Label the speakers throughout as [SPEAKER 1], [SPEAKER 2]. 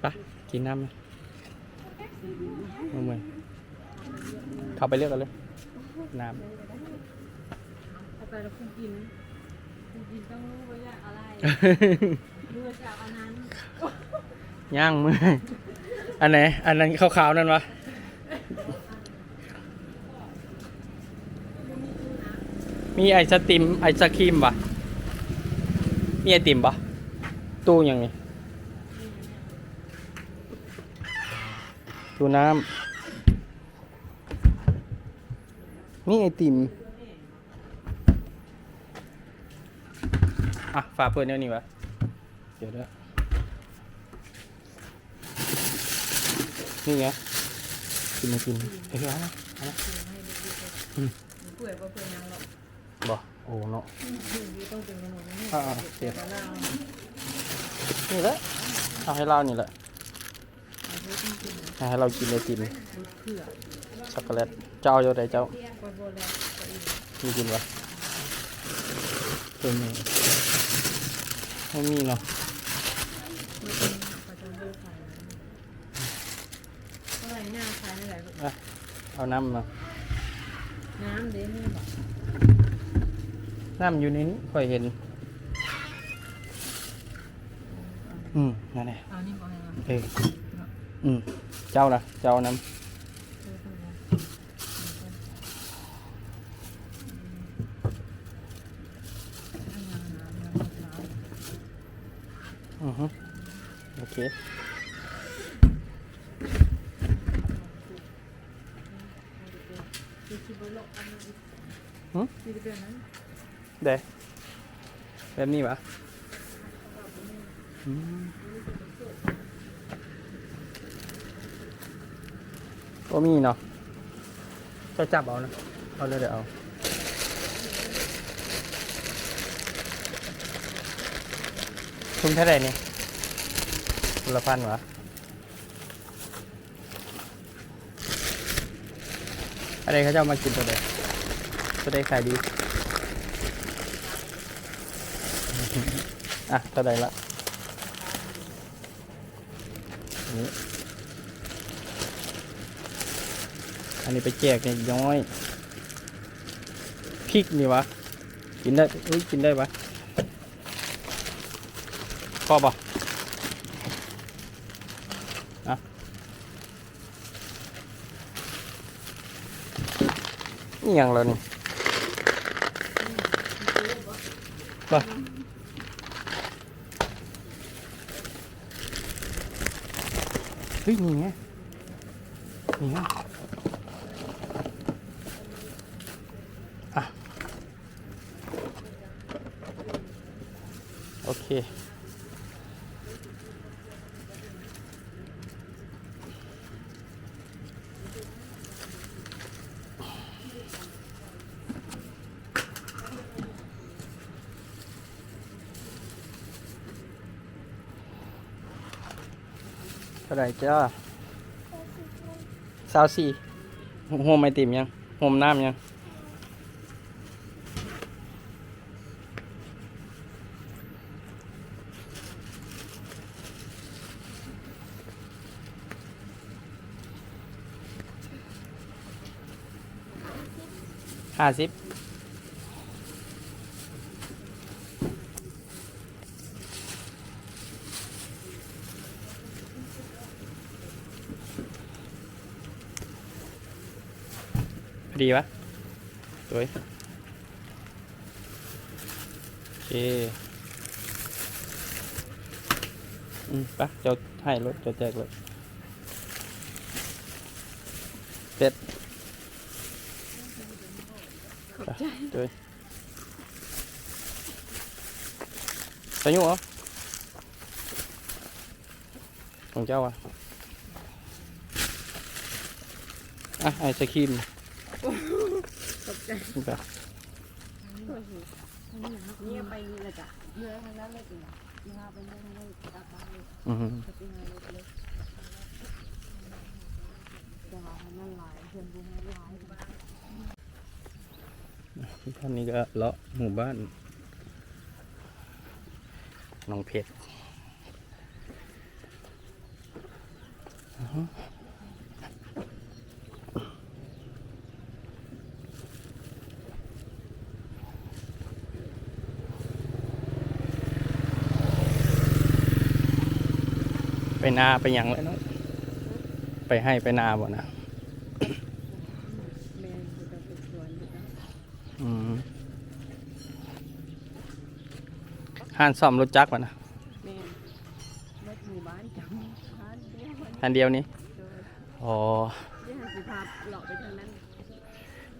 [SPEAKER 1] ไปกินน้ำไหมเอามือเข้าไปเลือกกันเลย น้
[SPEAKER 2] เอาไปแล้วคุณกินคุณกินต้องรู้ว่าอยากอะไรำดูว่าจะเอาอันนั้น
[SPEAKER 1] ย่างมืออันไหน อันนั้นขาวๆนั่นวะมีไอศติมไอศครีมปะมีไอติมปะตู้ยังไง ตู้น้ำ นี่ไอติม อะ ฝาเพื่อนเดี๋ยนี้วะ เดี๋ยวเด้อนี่ไงกินไม่กินเฮ้ยเอามาเอามา
[SPEAKER 2] เปื่อยก็เปื่อยยังหรอก
[SPEAKER 1] บ่โอ้เนาะ
[SPEAKER 2] อยู่ต้องเป็นขนมนี่
[SPEAKER 1] อ่าเสีย
[SPEAKER 2] แต่เรา
[SPEAKER 1] นี่แหละเอาให้เรานี่แหละ ให้เรากินไอติม
[SPEAKER 2] ดูเผื่อ
[SPEAKER 1] ช็อกโกแลตเจ้าอยู่ไหนเจ้า
[SPEAKER 2] ปโบแล้วก็อีก
[SPEAKER 1] มีกินปะตัวนี้ไม่มีเนาะ
[SPEAKER 2] ไม่เป็นเขาจะดูขายเท่าไหร่หน้าขายเท่าไหร่ลูก
[SPEAKER 1] เอาน้ำมา
[SPEAKER 2] น้ำเด้นี่บอก
[SPEAKER 1] น้ำอยู่ในนี้ค่อยเห็น อืมนั่นแหละ
[SPEAKER 2] เอานี่ก่อนให้เรา
[SPEAKER 1] เอออืม เจ้านะเจ้าน้
[SPEAKER 2] ดูดูนะำเอาน้ำน้ำมะพร้าว
[SPEAKER 1] อือฮึโอเค
[SPEAKER 2] คือคิดว่าโล ก็
[SPEAKER 1] มีเนาะจะจับเอานะเอาเลยเดี๋ยวเอาทุ่มเท่าไหร่นี่คนละพันวะอะไรเขาจะเอามากินตัวเดียวตัวใดขายดี อะตัวใดละอันนี้ อันนี้ไปแจกเนี่ยย้อยพริกนี่วะกินได้อุ้ยกินได้ปะพอปะอะนี่ยังแล้วนี่ปะเฮ้ยนี่ไงนี่ไง ท่าไหร่จ้าสาวสี่โฮมไอติมยังโฮมน้ำยังห้าสิบ ดีปะสวยโอเคอืมปะเจ้าให้รถเจ้าแจกรถเสร็จไปด้วยสายุเหรอของเจ้าอะ อะไอศครีม
[SPEAKER 2] ตกใจ
[SPEAKER 1] นี่ปะ
[SPEAKER 2] นี่ไปนี่เลยจ้ะเรือทางนั้นเลยจ้ะที่ว่าไปเรืองนั้นกลับบ้านเลย
[SPEAKER 1] อือฮึ
[SPEAKER 2] จะไปงานเลยจะหาทางนั้นหลายเพื่อนบุ้งหลาย
[SPEAKER 1] ท่านนี้ก็เลาะหมู่บ้านหน้องเพชร ไปนาไปหยังเลยเนาะไปให้ไปนาบ่นะ
[SPEAKER 3] แม่คือจะเป็นสวนอยู่แล้ว
[SPEAKER 1] อืมห้านซ่อมรถจักรบ่นะ
[SPEAKER 3] แม่รถหมู่บ้านจำบ้านเดียวมัน
[SPEAKER 1] อันเดียวนี้
[SPEAKER 3] โดย
[SPEAKER 1] อ๋อ
[SPEAKER 3] ที่หันสิพาเลาะไปทางนั้น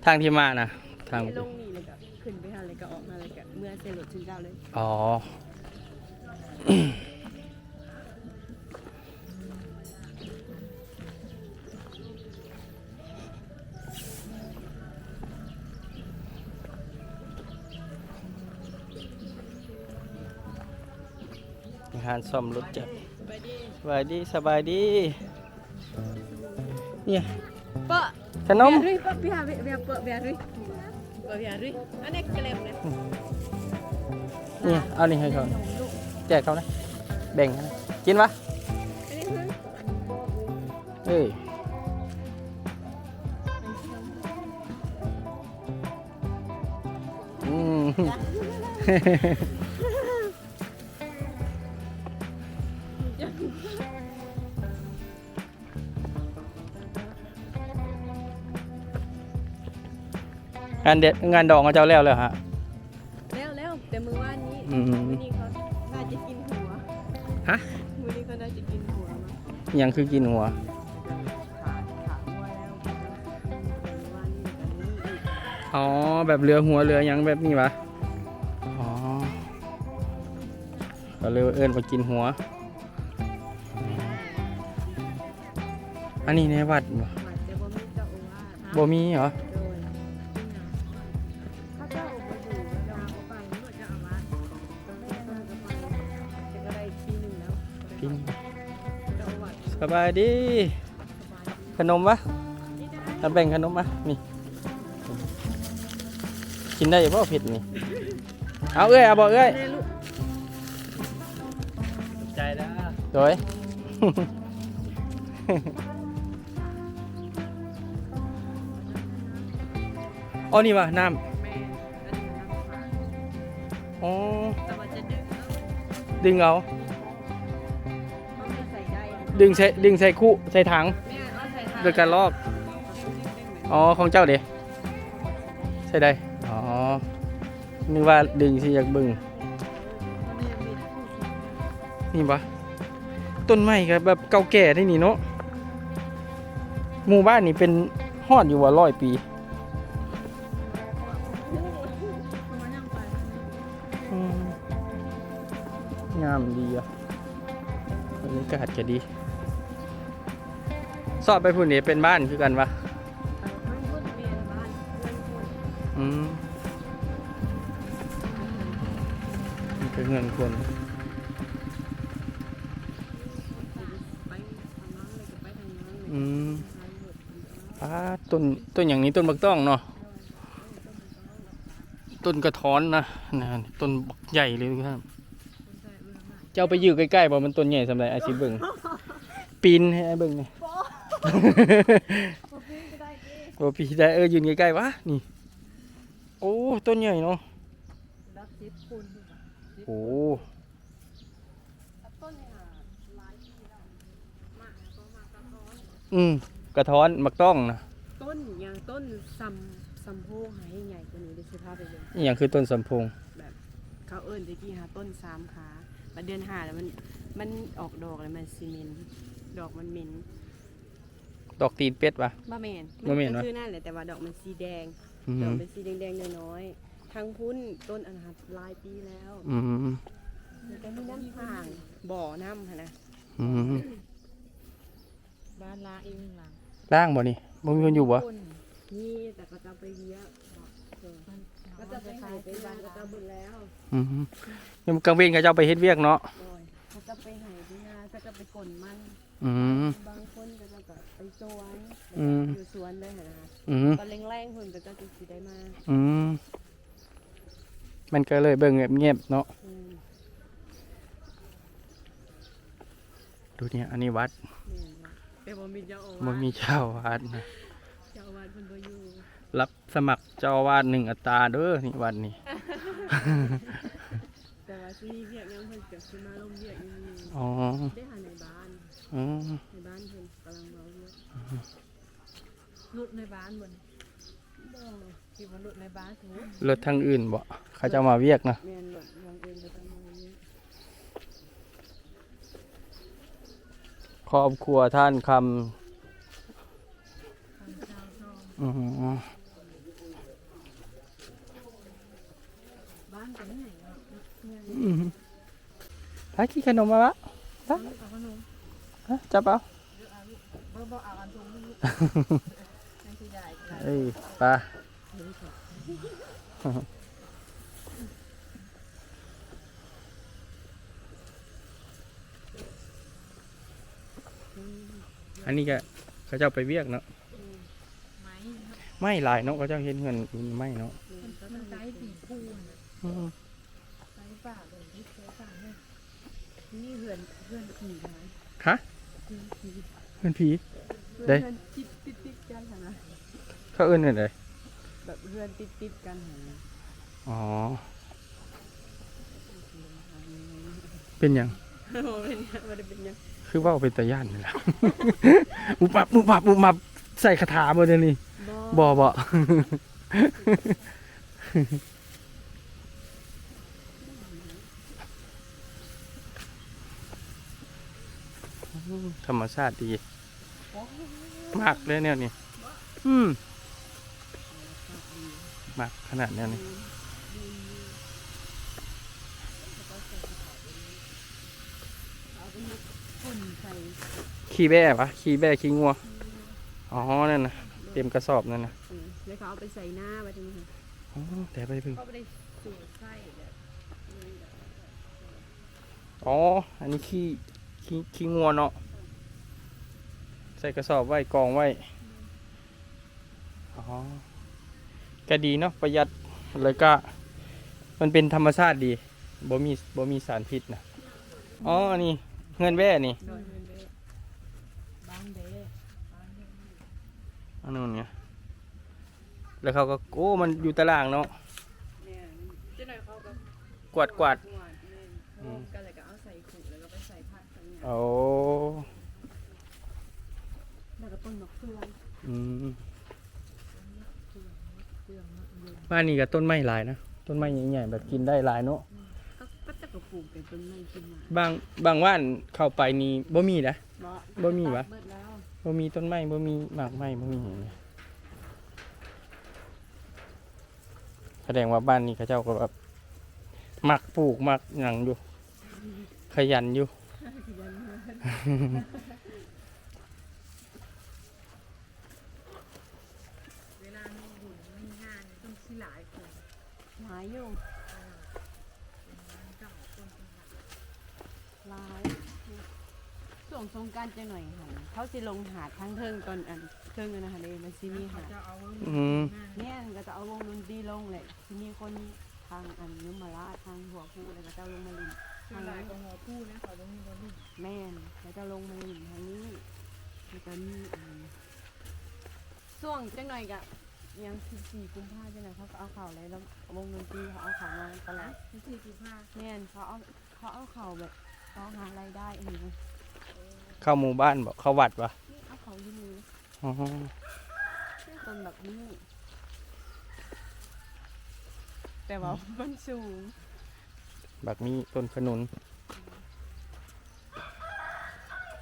[SPEAKER 1] ทางที่มานะทาง
[SPEAKER 3] ไปลงนี่เลยก็ขึ้นไปหาเลยก็ออกมาเลยก็เมื่อเซลล์ชิ้นเจ้าเลย
[SPEAKER 1] อ๋อ งานซ่อมรถจักร
[SPEAKER 3] ไปดิ
[SPEAKER 1] สบายดีสบายดีเนี่ย
[SPEAKER 3] เปะ
[SPEAKER 1] ขนม
[SPEAKER 3] เบียร์ด้วยเปะเบียร์เบียร์เบียร์เปะเบียร์ด้วยเปะเบียร์ด้วยอันนี้เกล็มเลย
[SPEAKER 1] นี่เอานี่ให้เขา
[SPEAKER 3] ลูก
[SPEAKER 1] แจกเขานะแบ่งเขานะกินปะ
[SPEAKER 3] อันนี้คือ
[SPEAKER 1] เอ้ยอืมานเด็ดงานดองเขาเจ้าแล้วเลยฮะ
[SPEAKER 3] แล้วแล้วแต่มือว่านนี้
[SPEAKER 1] อืม
[SPEAKER 3] มือนี้เขาน่าจะกินหัว
[SPEAKER 1] ฮะ
[SPEAKER 3] มือนี้เขาน่าจะกินหัวมา
[SPEAKER 1] ยังคือกินหัว
[SPEAKER 3] ขาขาหัวแล้วมือว่านนี้แบบนี้อีก
[SPEAKER 1] อ๋อ แบบเรือหัวเรือหยังแบบนี้ปะอ๋อก็เลยเอิญมากินหัว อันนี้ในวัดบ่
[SPEAKER 3] หมัดจะบ่มีเจ้าอาวาส
[SPEAKER 1] บ่มีเหรอ
[SPEAKER 3] โบา
[SPEAKER 1] ยดี
[SPEAKER 3] สบาย
[SPEAKER 1] ขนมปะ
[SPEAKER 3] นี่ได้
[SPEAKER 1] ถ้าแบ่งขนมมานี่ กินได้บ่เผ็ดนี่ เอาเอ้ยเอาบ่เอ้ย
[SPEAKER 3] แม่ลูก
[SPEAKER 1] ใจนะโดยอ๋อนี่วะน้
[SPEAKER 3] แม่อันนี้น้ำฝาดำ
[SPEAKER 1] อ๋อ
[SPEAKER 3] แต่ว่าจะดึงเอา
[SPEAKER 1] ดึงเอา
[SPEAKER 3] เขาไม่ใส่ได้
[SPEAKER 1] ดึงใส่ดึงใส่คู่ใส่ถัง
[SPEAKER 3] แม่เอาใส่ทาง
[SPEAKER 1] โดยการลอก อ๋อของเจ้าเด้ใช่ได้ อ๋อ นึกว่าดึงสิอยากเบึงนี่ปะต้นไม้ก็แบบเก่าแก่ได้นี่เนาะ หมู่บ้านนี่เป็นฮอดอยู่ว่าร้อยปีอืมงามดีอะบรรยากาศก็ดีส อบไปพุ่นนี่เป็นบ้านคือกันปะอืมนี่คือเงินคนอืมป้าต้นต้นอย่างนี้ต้นบักต้องเนาะต้นกระท้อนนะนะต้นบักใหญ่เลยครับเจ้าไปยื้อใกล้ๆบ่มันต้นใหญ่สำหรับไอซิเบิ่งปีนให้ไอ้เบิ่งนี่ย บ่ปีนได้เออยืนใกล้ๆวะนี่ โอ้ต้นใหญ่เนาะโอ้อืมกระท้อนบักต้องนะ
[SPEAKER 3] ต้นอย่างต้นซัมซัมโพหายใหญ่กว่านี้ได้สิภาพไปเลย
[SPEAKER 1] อหย่างคือต้นสำโพง
[SPEAKER 3] แบบเขาเอิ้นตะกี้หาต้นสามขามาเดือนหาแล้วมันมันออกดอกแล้วมันซีเมนต์ดอกมันเหม็น
[SPEAKER 1] ดอกตีนเป็ดปะ
[SPEAKER 3] บ่แม่น
[SPEAKER 1] บ่แม่นวะ
[SPEAKER 3] คือนั่นแหละแต่ว่าดอกมันสีแดง
[SPEAKER 1] อื
[SPEAKER 3] ดอก
[SPEAKER 1] ม
[SPEAKER 3] เป็นสีแดงๆน้อยๆทั้งพุ้นต้นอันนั้นหลายปีแล้ว
[SPEAKER 1] อืม
[SPEAKER 3] มันก็มีน้ำห่างบ่อน้ำหั่นนะ
[SPEAKER 1] อืม
[SPEAKER 3] บ้านลาเองหลัง
[SPEAKER 1] ล่างบ่นี่บ่มีคนอยู่บ่
[SPEAKER 3] นี่แต่ก็จะไปเลี้ยงก็จะไปหายไปบ้านก็จะบุญแล้ว
[SPEAKER 1] อืมยังกลางเว้นก็เจ้าไปเฮ็ดเวียกเนาะ
[SPEAKER 3] โดยเขาจะไปหายไปนาก็จะไปกลนมัน
[SPEAKER 1] อืม
[SPEAKER 3] บางคนก็จะแบบไปสวน
[SPEAKER 1] อืม
[SPEAKER 3] อยู่สวนเลยนะคะ
[SPEAKER 1] อืม
[SPEAKER 3] ตอนแรงๆคนก็จะสิได้มา
[SPEAKER 1] อืมมันก็เลยเบิ่งเงียบๆเนาะ
[SPEAKER 3] อืม
[SPEAKER 1] ดูเนี่ย อันนี้วัด
[SPEAKER 3] แม่นว่ะไปแต่บ่มีเจ้าอาวาส
[SPEAKER 1] บ่มีเจ้าอาวาสนะ
[SPEAKER 3] เจ้าอาวาสเพิ่นบ่อยู่
[SPEAKER 1] รับสมัครเจ้าอาวาสหนึ่งอัตราเด้อนี่วันนี้
[SPEAKER 3] แต่ว่าสิมีเวียกยังเพิ่นก็สิมาลงเวียกอยู่นี่
[SPEAKER 1] อ๋อ
[SPEAKER 3] ได้หาในบ้าน
[SPEAKER 1] อ๋อ
[SPEAKER 3] ในบ้านเพิ่นกำลังเมาเวียก
[SPEAKER 2] รุดในบ้านบนบ่คิดว่ารุดในบ้านถูก
[SPEAKER 1] รถทางอื่นบ่เขาจะมาเวียกนะ
[SPEAKER 3] แม่นหลดวางเองก็ต้องเมาเวียก
[SPEAKER 1] ครอบครัวท่านค
[SPEAKER 2] ทางชาวชอำม
[SPEAKER 1] อืม
[SPEAKER 2] บ้านเป็นไหนเนาะเนี่ย
[SPEAKER 1] อืมพาขี้ขนมมาวะ
[SPEAKER 2] เอาขนม
[SPEAKER 1] ฮะ จับเอา
[SPEAKER 2] บ่บ่เอาอันทงไม่รู้ให้สิได้ก็ได้
[SPEAKER 1] เอ้ยปลาอันนี้ก็เขาเจ้าไปเวียกเนาะ
[SPEAKER 2] ไหม
[SPEAKER 1] ไม่หลายเนาะเขาเจ้าเห็นเงินไม่เนาะ
[SPEAKER 2] มันมันไกลปีคู่น่ะ
[SPEAKER 1] อืม
[SPEAKER 2] ไกลป่าเลยที่เคยป่าเนี่ยนี่เหือนเหือนผีนะ
[SPEAKER 1] ฮะ
[SPEAKER 2] เหือนผี
[SPEAKER 1] เงินผี
[SPEAKER 3] เพื่
[SPEAKER 1] ได้
[SPEAKER 3] อนติดติดติดๆกันหั่นนะ
[SPEAKER 1] เขาเอิ้นอะไร
[SPEAKER 3] แบบเพื่อนติดติดๆกันหั่นนะ
[SPEAKER 1] อ๋อ เป็นหยัง
[SPEAKER 3] บ่เป็นหยังบ่ได้เป็นหยัง
[SPEAKER 1] คือว่าเป็นตาย่านนี่แหละ อุปับอุปับอุปับใส่คาถาบ่เดี๋ยวนี้
[SPEAKER 3] บ่
[SPEAKER 1] บ่บ่ ธ รรมชาติดี มากเลยเนี่ยนี่อืมมากขนาดเนี้ยนี่
[SPEAKER 3] คนใส่
[SPEAKER 1] ขี้แบ่ปะขี้แบ่ขี้งัว อ๋อ นั่นนะเต็มกระสอบนั่นนะ
[SPEAKER 3] เออแล้วเขาเอาไปใส่หน้าไว้ตรงนี้
[SPEAKER 1] อ๋อแต่ไปเพึ่ง
[SPEAKER 3] เขาไม่ได้สูดไส้แบบ
[SPEAKER 1] อ๋อ อันนี้ขี้ขี้ขี้งัวเนาะ ใส่กระสอบไว้กองไว้อ๋อก็ดีเนาะประหยัดเลยก็ มันเป็นธรรมชาติดีบ่มีบ่มีสารพิษนะอ๋ออันนี้เงินแว่นี่
[SPEAKER 3] โดนเงินเด้อ
[SPEAKER 2] บ้านเด้บ้านเด้
[SPEAKER 1] อันนู้นเนี่ยแล้วเขาก็โอ้มันอยู่ตารางเนาะ
[SPEAKER 3] เนี่ยเจ้าหน่อยเขาก็
[SPEAKER 1] กวาดกวาด
[SPEAKER 3] กวาดแม่นเขาก็เลยก็เอาใส่ขุแล้วก็ไปใส่ผักทั้งอย่าง
[SPEAKER 1] โอ้
[SPEAKER 3] แล้วก็ ต้นมะเขือ
[SPEAKER 1] อืมบ้านนี้ก็ต้นไม้หลายนะ ต้นไม้ใหญ่ๆแบบกินได้หลายเนาะ
[SPEAKER 3] ก็ก็จะปลูกเป็นต้นไม้ขึ้นมา
[SPEAKER 1] บางบางว่านเข้าไปนี่บ่มีนะ บ่มีวะ
[SPEAKER 3] เบิดแล้ว
[SPEAKER 1] บ่มีต้นไม้บ่มีหมากไม้บ่มีหยังเลยแสดงว่าบ้านนี้เขาเจ้าก็แบบมักปลูกมักหยังอยู่ ขยันอยู่
[SPEAKER 2] ลามีบุญมีงานต้องสิหลายคน
[SPEAKER 3] หลายอยู่
[SPEAKER 2] เจ้าคนเป็นหลัก
[SPEAKER 3] หลายส่วงสงกรารจะหน่อยค่ะเขาสิลงหาดทั้งเทิงตอนอันเทิงอะนะคะเลยมันสิมี
[SPEAKER 2] เขา
[SPEAKER 3] หาด
[SPEAKER 2] จะเอา
[SPEAKER 1] อืม
[SPEAKER 3] เนี่ยก็จะเอาวงดนตรีลงเลยสิมีคนทางอันนุมาละทางหัวผู้แล้วก็จะลงมาลิน
[SPEAKER 2] คือหลายกว่าหัวผู้นะเขาต้องมีบอลลูน
[SPEAKER 3] แม่นแล้วจะลงมาลินทางนี้แล้วก็มีอันช่วงจังหน่อยกะ ยังสิบสี่กุมภาพันธ์จังหน่อยเขาก็เอาเข่าวอะไรแล้ววงดนตรีเขาเอาเข่าวมาตลาด
[SPEAKER 2] ที่สี่สิบห้า
[SPEAKER 3] แม่นเขาเอาเขาเอาเข่าวแบบเขาหารายได้อันนี้นะ
[SPEAKER 1] เข้าหมู่บ้านบ่เข้าวัดวะ
[SPEAKER 3] นี่เอาเขาอยู่นี่
[SPEAKER 1] อ๋อ
[SPEAKER 3] ต้นแบบนี้แต่ว่ามันสูง
[SPEAKER 1] บักมีต้นขนุน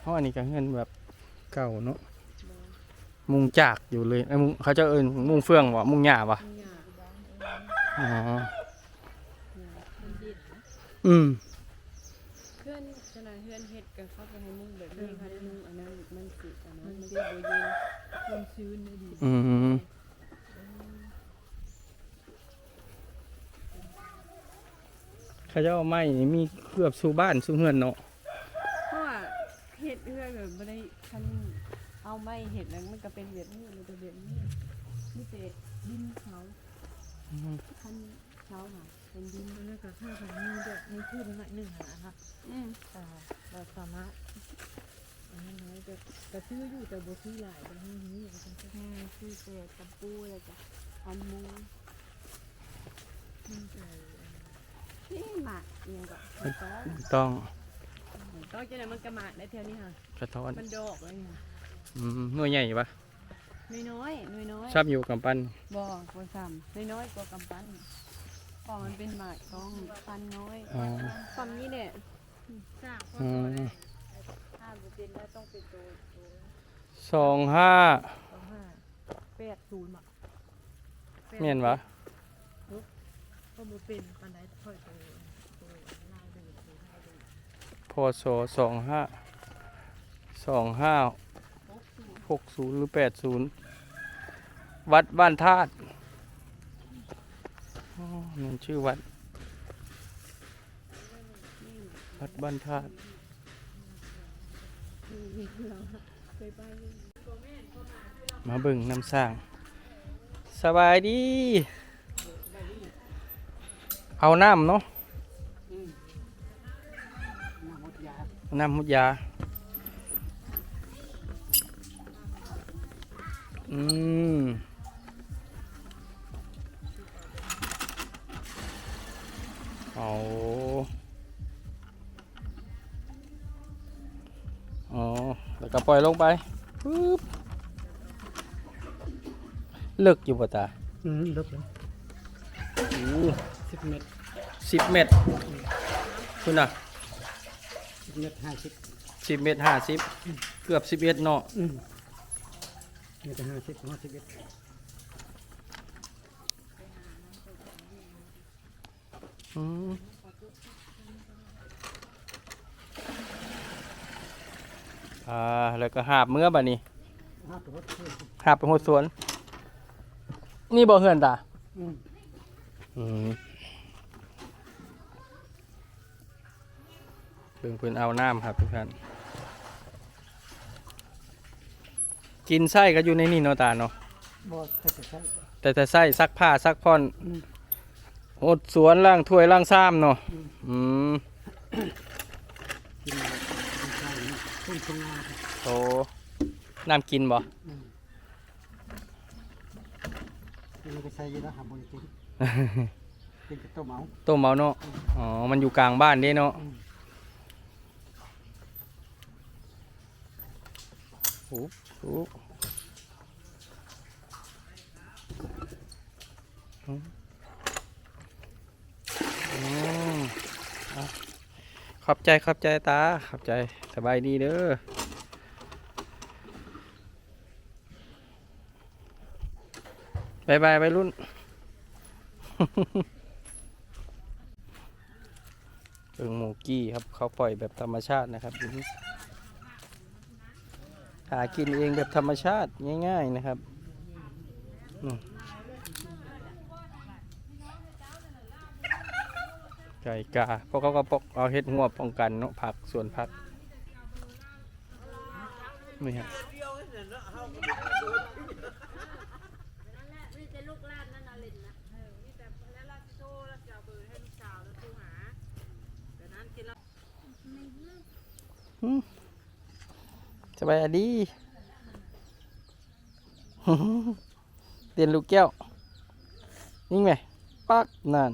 [SPEAKER 1] เพราะอันนี้ก็เงินแบบเก่าเนาะ มุงจากอยู่เลยไอ้ยมุงเขาจะเอินมุงเฟืองวะมุงหญ้าวะ
[SPEAKER 3] มีหยา
[SPEAKER 1] อ๋อ
[SPEAKER 2] มันดินนะ
[SPEAKER 1] อืม
[SPEAKER 3] เพื่อนขนาดเพื่อนเฮ็ดกับเขาไปให้มุ่งแบบนี้ค่ะมุ่งอันนั้นมันสิอันนั้นมันสิบ่เย็น
[SPEAKER 2] คนชื้นเลยดี
[SPEAKER 1] อืมเขาจะเอาไม้นี่มีเกือบสู่บ้านสู่เฮือนเนาะ
[SPEAKER 3] เพราะว่าเฮ็ดเพื่อนแบบบ่ได้คัน เอาไม้เฮ็ดแล้วมันก็เป็นแบบนี้มันก็แบบนี้มีแต่ดินเขาคันเขาค่ะเป็นดิน
[SPEAKER 2] แล้วก็ถ้าของมีแบบมีพืชหน่อยหนึ่งอะนะคะ
[SPEAKER 3] อืม
[SPEAKER 2] แต่เราสามารถเอ่มันน้อยแต่แต่ซื้ออยู่แต่บ่ซื้อหลายบางทีนี้ก็ต้อง
[SPEAKER 3] อืมคือเศษกับปูแล้วก็อันมู
[SPEAKER 2] มันใจ
[SPEAKER 3] นี่หมากเอียงก็ต้อง
[SPEAKER 1] ต้อง
[SPEAKER 3] จะไหนมันกระหมากได้เท่านี้ค่ะ
[SPEAKER 1] กระท้อน
[SPEAKER 3] มันดอกเลยค่ะ
[SPEAKER 1] อืมหน่วยใหญ่ปะ
[SPEAKER 3] น้อยน้อยน้อย
[SPEAKER 1] ชอบอยู่กับปั้น
[SPEAKER 3] ๆบ่กว่าซ้ำน้อยน้อยๆกว่ากำปั้นเพอมันเป็นหมากต้องปันน้อย
[SPEAKER 1] อ๋อ
[SPEAKER 3] ฝั่งนี้เนี่ย
[SPEAKER 2] สร้างพ่อ
[SPEAKER 1] อื
[SPEAKER 2] โต
[SPEAKER 1] ม
[SPEAKER 2] ได้
[SPEAKER 3] ห้าเปอร์เซ็นต์แล้วต้องเป็นตัวตัว
[SPEAKER 1] สองห้า
[SPEAKER 2] สองห้าแปดศูนย์อะแปด
[SPEAKER 1] เมียนวะ
[SPEAKER 2] ก็บ่เป็นปานใดค่อยโตโตลายดูโตลายดู
[SPEAKER 1] พศสองห้าสองห้า หกศูนย์หรือแปดศูนย์วัดบ้านธาตุอ๋อนั่นชื่อวัด วัดบ้านธาตุ
[SPEAKER 3] เคยไป
[SPEAKER 1] มาเบิ่งน้ำสร้าง สบายดี เอาน้ำเนาะน้ำมุดยาอืมเอา อ๋อแล้วก็ปล่อยลงไปปึ๊บเลิกอยู่ป่ะตา
[SPEAKER 4] อืมลบแล้ว
[SPEAKER 1] โอ้
[SPEAKER 4] สิบเมตร
[SPEAKER 1] สิบเมตรคุณน่ะ
[SPEAKER 4] สิบเมตรห้าสิบ
[SPEAKER 1] สิบเมตรห้าสิบเกือบสิบเอ็ดเนาะ
[SPEAKER 4] อืมเมตรห้าสิบห้าสิบเอ็ด
[SPEAKER 1] อืมอ่าแล้วก็หาบเมื่อบัดนี้
[SPEAKER 4] ห้าตัวรถเพื่อน
[SPEAKER 1] หาบไปหัวสวน นี่บ่เฮือนตา
[SPEAKER 4] อืม
[SPEAKER 1] อืมเพิ่งเพิ่นเอาน้ำครับทุกท่าน กินไส้ก็อยู่ในนี่เนาะตาเนาะ
[SPEAKER 4] บ่แต่จะใช้
[SPEAKER 1] แต่แต่ไส้ซักผ้าซักผ่อน
[SPEAKER 4] อืม
[SPEAKER 1] หดสวนล่างถ้วยล่างซ้ำเนาะอืม
[SPEAKER 4] กินอะไรกินข้าวนี่ต้นชงงาครับ
[SPEAKER 1] โตน้ำกินบ่
[SPEAKER 4] อืมกินแล้วก็ใช้อยี่แล้วหาบริกินกินกับต้มเอา
[SPEAKER 1] ต้มเอาเนาะอ๋อมันอยู่กลางบ้านเด้เนาะ
[SPEAKER 4] อืม
[SPEAKER 1] โอ้ ขอบใจขอบใจตา ขอบใจสบายดีเด้อบายบายไปรุ่นเอิงหมูกี้ครับเขาปล่อยแบบธรรมชาตินะครับนี่ หากินเองแบบธรรมชาติง่าย ๆนะครับไก่กาเพราะเขาก็ปอกเอาเห็ดหัวป้องกันเนาะผักส่วนผักนี่ฮะ บายดีเตียนลูกแก้วนิ่ไหมปักนั่น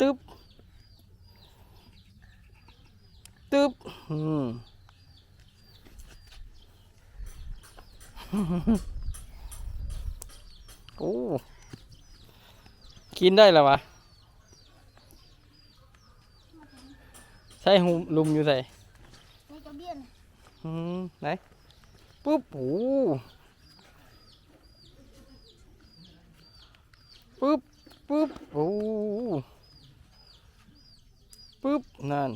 [SPEAKER 1] ตึ๊บตึ๊บอืมโอ้ กินได้แล้ววะ ใช่หุมลุมอยู่ใส่
[SPEAKER 5] ในกระเบียน
[SPEAKER 1] อืมไหนปุ๊บโอ้ปุ๊บปุ๊บโอ้ปุ๊บนั่น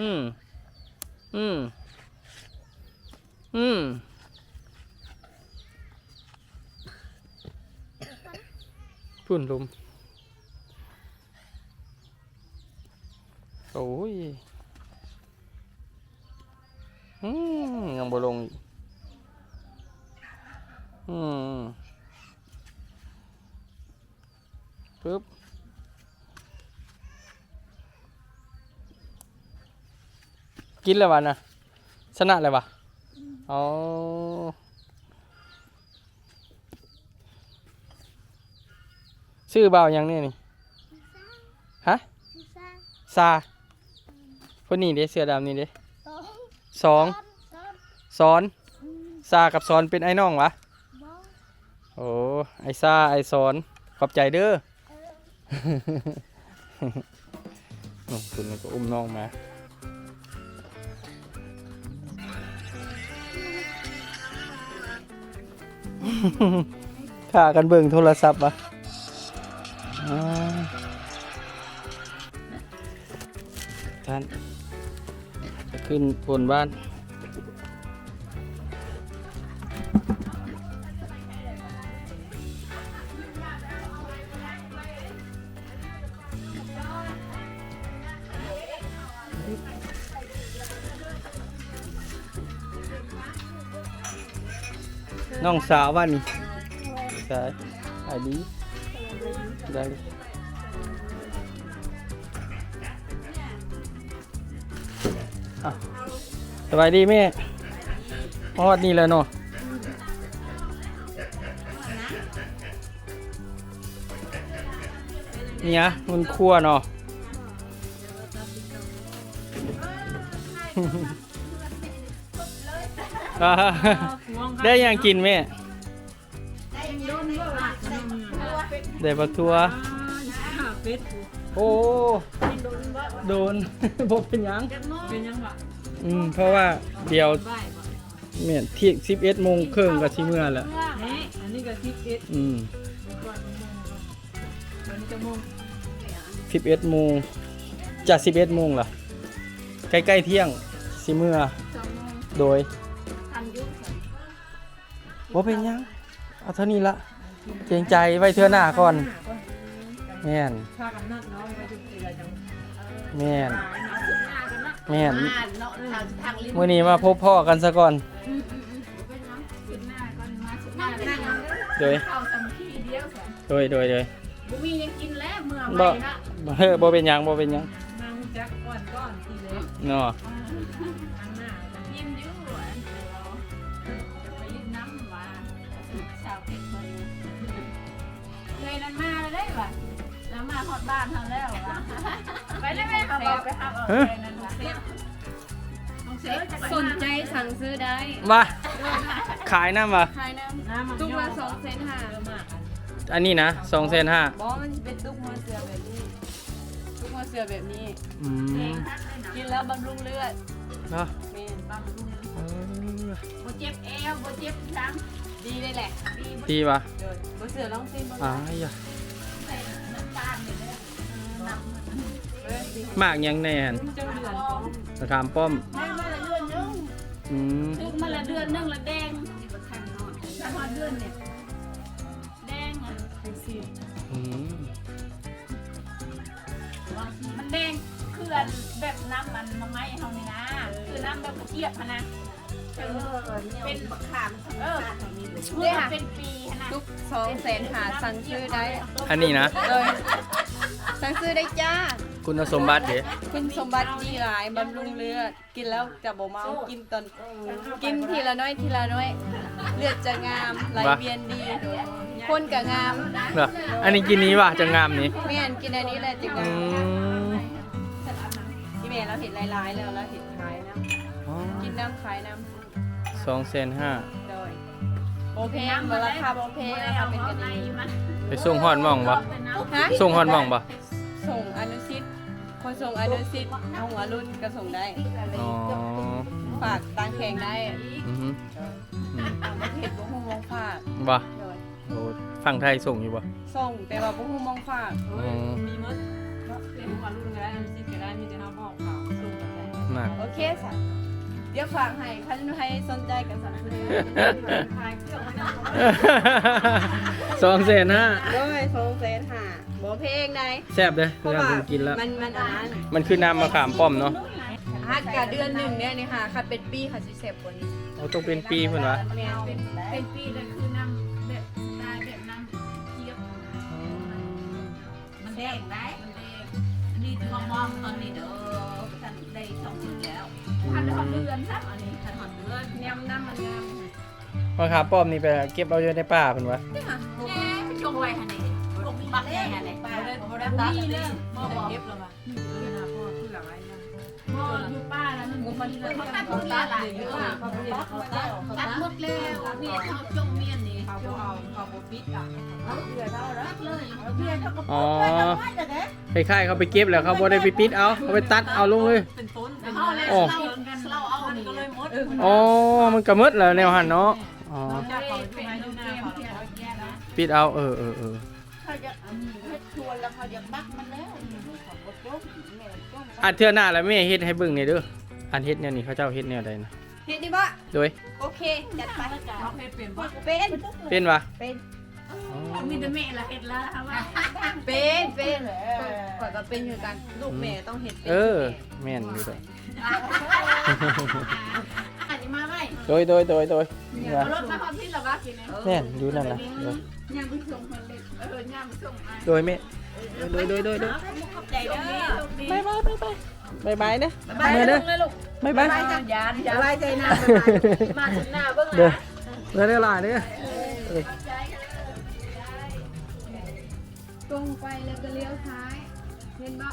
[SPEAKER 1] อืม อืม อืม พุ่นลม โอ้ย อืม ยังบ่ลงอีก อืมปึ๊บ กินเลยวะนะชนะเลยวะอ๋อชื่อเบายังเนี่ยนี่ฮะซาคนนี้เด้เสื้อดำนี่เด้สองสอนซากับสอนเป็นไอ้น้องวะโอ้ไอซาไอสอนขอบใจเด้ออืมคุณก็อุ้มน้องมา ข่ากันเบิ่งโทรศัพท์วะอ่าท่านจะขึ้นบนบ้าน น้องสาวว่านี่ใช่ไอ้ดีได้สบายดีแม่พอดนี่เลยเนาะเนี่ยมันครัวเนาะอ่า ได้ยังกินแม่ได้บักทัว
[SPEAKER 2] เป็ด
[SPEAKER 1] โอ้โดนบกเป็นหยัง
[SPEAKER 2] เป็นยังวะ
[SPEAKER 1] อืมเพราะว่าเดี๋ยว
[SPEAKER 2] บ่ายบ่
[SPEAKER 1] เมียเที่ยงสิบเอ็ดโมงครึ่งก็สิเมื่อแหละ
[SPEAKER 2] เฮ้อันนี้ก็ทิปเอ็ด
[SPEAKER 1] อืม
[SPEAKER 2] ก่อนโมงวันนี้จะโมง
[SPEAKER 1] สิบเอ็ดโมงจะสิบเอ็ดโมงล่ะใกล้ๆเที่ยงสิเมื่อโดย บ่เป็นหยังเอาเท่านี้ละเกรงใจไว้เทื่อหน้าก่อนแม่น
[SPEAKER 2] พากันนัดเนาะไปจุดเดือจัง
[SPEAKER 1] แม่นแม่น
[SPEAKER 6] เนาะเราทางลิ้น
[SPEAKER 1] มื่อนี้มาพบพ่อกันซะก่อน
[SPEAKER 6] นั่งนั่ง
[SPEAKER 1] โดย
[SPEAKER 6] เข้าสัมพีเดียวสิ
[SPEAKER 1] โดยโดยโดย
[SPEAKER 6] บุมียังกินแล้วเมื่อ
[SPEAKER 1] บ่
[SPEAKER 6] ไปละ
[SPEAKER 1] บ่เฮ้อบ่เป็นหยังบ่เป็นหยัง
[SPEAKER 2] นางจักก่อนก่อนทีเล็ก
[SPEAKER 1] เนาะ
[SPEAKER 6] ได้ป่ะแล้วมาฮอดบ้านทำแล้วว่ะไปได้ไหมครับไปครับเอาเลยนั่นว่ะสนใจสั่งซื้อได้
[SPEAKER 1] มาขายน้ำวะ
[SPEAKER 6] ขายน้
[SPEAKER 2] น้ำมันำ
[SPEAKER 6] ตุ้งละสองเซนห้า
[SPEAKER 2] มาก
[SPEAKER 1] อันนี้นะสองเซนห้า
[SPEAKER 6] บอมันจะเป็นตุ้งหัวเสือแบบนี้ตุ้งหัวเสือแบบนี้
[SPEAKER 1] อืม
[SPEAKER 6] กินแล้วบำรุงเลือด
[SPEAKER 1] เนาะ
[SPEAKER 6] เมนบำรุง
[SPEAKER 1] เออ
[SPEAKER 6] โบเจ็บเอวโบเจ็บซ้ำดีเลยแหละดีบ่
[SPEAKER 1] ดีปะ
[SPEAKER 6] เดินโบเสือลองซิมบ้าง น้ำมันเออสิ
[SPEAKER 1] มากยังแน่น
[SPEAKER 2] เจ้าเดือนของ
[SPEAKER 1] สะขามป้อม
[SPEAKER 6] ให้มาละเดือนนึง
[SPEAKER 1] อืม
[SPEAKER 6] ถึงมาละเดือนนึงละแดงถ้าพอเดือนเนี่ยแดงอะไปสิ
[SPEAKER 1] อืม
[SPEAKER 6] มันแดงคืออันแบบน้ำมันมะไม้เฮานี่นะคือน้ำแบบกระเทียบอะนะเป็นมะขามเออเนี่ยเป็นปีอะนะ
[SPEAKER 3] ทุกสองแสนหาสั่งซื้อได้
[SPEAKER 1] อันนี้นะ
[SPEAKER 3] เลย สั่งซื้อได้จ้า
[SPEAKER 1] คุณสมบัติเด้
[SPEAKER 3] คุณสมบัติดีหลายบำรุงเลือด กินแล้วจะบ่เมากินตอนกินทีละน้อยทีละน้อย เลือดจะงามไหลเวียนดีคนก็งาม
[SPEAKER 1] เหรออันนี้กินนี้วะจะงามนี้
[SPEAKER 3] ไม่อันกินอันนี้แหละจะ
[SPEAKER 1] อื
[SPEAKER 3] งาม
[SPEAKER 1] ม
[SPEAKER 3] พี่เมย์เราเห็นหลายๆแล้วเราเห็นขายน้
[SPEAKER 1] อ๋อำ
[SPEAKER 3] กินน้ำขายน้
[SPEAKER 1] สองเซนห้าำ
[SPEAKER 3] โดยโอเคเวลาคาโอเคนะคะเป็นกันเอง
[SPEAKER 1] ไปส่งฮอดหม่องปะ
[SPEAKER 3] ฮะ
[SPEAKER 1] ส่งฮอดหม่องปะ
[SPEAKER 3] ส่งอนุสิทธิ์คนส่งอนุสิทธิ์เอาหัวรุ่นก็ส่งได้
[SPEAKER 1] อ๋อ
[SPEAKER 3] ฝากตังแข่งได้
[SPEAKER 1] อือฮึอืม
[SPEAKER 3] ต่างประเทศบุ้งมองฝาก
[SPEAKER 1] ปะ
[SPEAKER 3] โดย
[SPEAKER 1] โอ้ฝั่งไทยส่งอยู่ปะ
[SPEAKER 3] ส่งแต่ว่าบุ้งมองฝาก
[SPEAKER 1] อ๋อ
[SPEAKER 2] มีมดเป็นหัวรุ่นก็ได้น้ำซิปก็ได้มีแต่ห้าบอกข่าวส่งกันได้
[SPEAKER 1] มาก
[SPEAKER 3] โอเคสั เดี๋ยวฝากให้คันให้สนใจกันสั่งซื้อ
[SPEAKER 2] ขายเครื่องมันยัง
[SPEAKER 1] สองเซนห้า
[SPEAKER 3] ด้วยสองแสนห้าบ่เพลงใด
[SPEAKER 1] แซ่บเลย
[SPEAKER 3] เพ
[SPEAKER 1] เว
[SPEAKER 3] ราะ
[SPEAKER 1] ลา
[SPEAKER 3] ว่า
[SPEAKER 1] ผมกินแล้ว
[SPEAKER 3] มันมันอันนั้น
[SPEAKER 1] มันคือน้ำมะขามป้อมเนาะ
[SPEAKER 3] ฮักกะเดือนหนึ่งเนี่ยนี่ค่ะคันเป็นปีค่ะสิเสพกว่านี้
[SPEAKER 1] อเอาต้องเป็นปีเพิ่นวะ
[SPEAKER 6] แม่นเป็นเป็นปีเลยคือน้ำแบบสไตล์แบบน้ำเคี้ยวมันแดงได้มันแดงอันนี้มองมองตอนนี้เด้อท่านได้สอง เดือนแล้วท่านได้หอดเดือนครับอันนี้ท่านหอดเดือน
[SPEAKER 3] ยำน้ำมันงาม
[SPEAKER 1] มะขามป้อมนี่ไปเก็บเอาอยู่ในป่าเพิ่นวะ
[SPEAKER 6] แม่ไปชงไว้ค่ะนี่ลงบักแน่เลยบ่ได้บ่ได้ตัดเลยบ่บ่เก็บแล้วมา
[SPEAKER 3] เออนะพ่อคือหลังไอ้นะ
[SPEAKER 6] บ่อยู่ป้าแล้วมันมันเขาตัดหมดแล้วหลายเยอะเขาตัดตัดหมดแล้วนี่เขาจงเมียนนี่
[SPEAKER 3] เขาบ่เอาเขาบ่ปิดอะ
[SPEAKER 6] ตัดเลย
[SPEAKER 1] อ๋อคล้ายๆเขาไปเก็บแล้วเขาบ่ได้ไปปิดเอาเขาไปตัดเอาลงเลย
[SPEAKER 6] เป็นต้นเป็นเข นี่ก็เลยมด
[SPEAKER 1] อ๋อมันก็หมดแล้วแนวหันเนาะอ๋อ
[SPEAKER 6] จากเขาไปดูหน้าเขาแล้วแย่นะ
[SPEAKER 1] ปิดเอาเออเออเออ
[SPEAKER 5] เขาจะเฮ็ดชวนแล้วเขาจะบักมันแล้วเขาบ่จบแม่จบ
[SPEAKER 1] อันเทื่อหน้าแล้วแม่เฮ็ดให้เบิ่งนี่เด้ออันเฮ็ดแนวนี้เขาเจ้าเฮ็ดแนวใดนะ
[SPEAKER 5] เฮ็ดดีบ่
[SPEAKER 1] โดย
[SPEAKER 5] โอเคจัดไป
[SPEAKER 6] เขาเพชรเป็นบ่
[SPEAKER 5] เป็น
[SPEAKER 1] เป็นวะ
[SPEAKER 5] เป็น
[SPEAKER 1] อ๋อ
[SPEAKER 6] มีแต่แม่ละเฮ็ดละว่า
[SPEAKER 5] เป็นเป็นข่อยก็เป็นอยู่กันลูกแม่ต้องเฮ็ดเป็น
[SPEAKER 1] เออแม่นอยู่ดอก
[SPEAKER 6] อันนี้มาไหม
[SPEAKER 1] โดยโดยโดยโดยนี่วะ
[SPEAKER 6] รถมาความที่ละว่ากินเนี่ย
[SPEAKER 1] แม่นอยู่นั่นล่ะโดย
[SPEAKER 6] ย่างไปส่งคนเด็กเออย่างไปส่งอะ
[SPEAKER 1] โดยแม่โดยโดยโดยโดย
[SPEAKER 6] ขอบใจเด้อ
[SPEAKER 1] บ๊ายบายบ๊ายบายบ๊ายบายเด้อ
[SPEAKER 5] ไป
[SPEAKER 1] เมื่อ
[SPEAKER 5] เด้
[SPEAKER 1] เด้
[SPEAKER 5] อ
[SPEAKER 1] อบ๊ายบาย
[SPEAKER 5] ยานยานไว้ใจหน้า
[SPEAKER 6] มาถึงหน้าเบิ่ง
[SPEAKER 1] เด้อเมื่อเด้อหลายเด้อเออ
[SPEAKER 3] ตรงไปแล้วก็เลี้ยวซ้ายเห็นบ่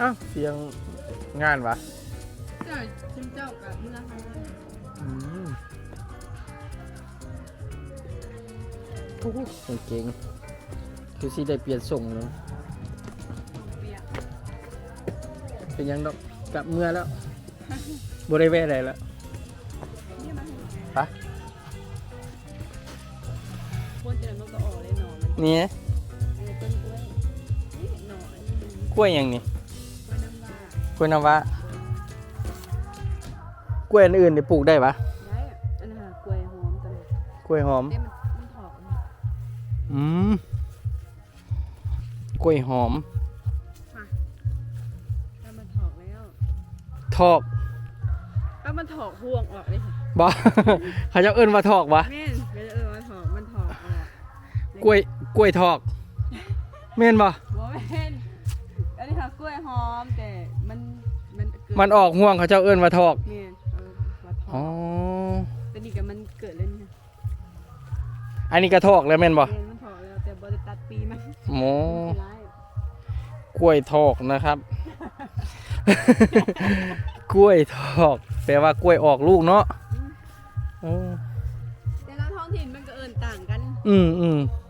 [SPEAKER 1] อ้าเสียงงานวะ
[SPEAKER 3] เจ้าชิมเจ้ากับเมื่อทำงาน
[SPEAKER 1] อืมโอ้โหเก่งคือสิได้เปลี่ยนส่งเลย
[SPEAKER 3] เปียก
[SPEAKER 1] เป็นหยังดอกกลับเมื่อแล้วบริเวณอะไรแล้วไปะ
[SPEAKER 3] คนเดินมันก็ออกเลยหนอนมัน
[SPEAKER 1] นี่
[SPEAKER 3] เออต้นกล้วยนี่หนอนอันนี้
[SPEAKER 1] กล้วยหยังนี่
[SPEAKER 3] ก ล้วยน้ำว้าก
[SPEAKER 1] ล้วยน้ำว้ากล้วยอันอื่นนี่ปลูกได้ปะ
[SPEAKER 3] ได้อะอันนั้นหากล้วยหอมตัวนี้
[SPEAKER 1] กล้วยหอม
[SPEAKER 3] เอ้ยมันมันถอกนะ
[SPEAKER 1] อืมกล้วยหอม
[SPEAKER 3] แล้วมันถอกแล้ว
[SPEAKER 1] ทอก
[SPEAKER 3] แล้วมันถอกห่วงออกเลยค่ะ
[SPEAKER 1] บ่ เขาจะเอิ้นว่าทอกวะ
[SPEAKER 3] แม่นก็จะเออมันถอกมันถอกออก
[SPEAKER 1] กล้วยกล้วยทอกแม่นบ่
[SPEAKER 3] บ่แม่นอันนี้ค่ะกล้วยหอมแต่ มันมันเกิด
[SPEAKER 1] มันออกห่วงเขาจะเอิ้นว่าทอก
[SPEAKER 3] แม่นเออว่าถ
[SPEAKER 1] อ๋
[SPEAKER 3] อ
[SPEAKER 1] อก
[SPEAKER 3] แต่นี่ก็มันเกิดแล้วนี่ค่ะ
[SPEAKER 1] อันนี้ก็ทอกแล้วแม่นบ่
[SPEAKER 3] แม่นมันถอกแล้วแต่บ่ได้ตัดปีมัน
[SPEAKER 1] โม
[SPEAKER 3] ไม่ร้าย
[SPEAKER 1] กล้วยทอกนะครับ กล้วยทอกแปลว่ากล้วยออกลูกเนาะเออ
[SPEAKER 3] แต่ละท้องถิ่นมันก็เอิ้นต่างกัน
[SPEAKER 1] อืมอืม
[SPEAKER 3] เ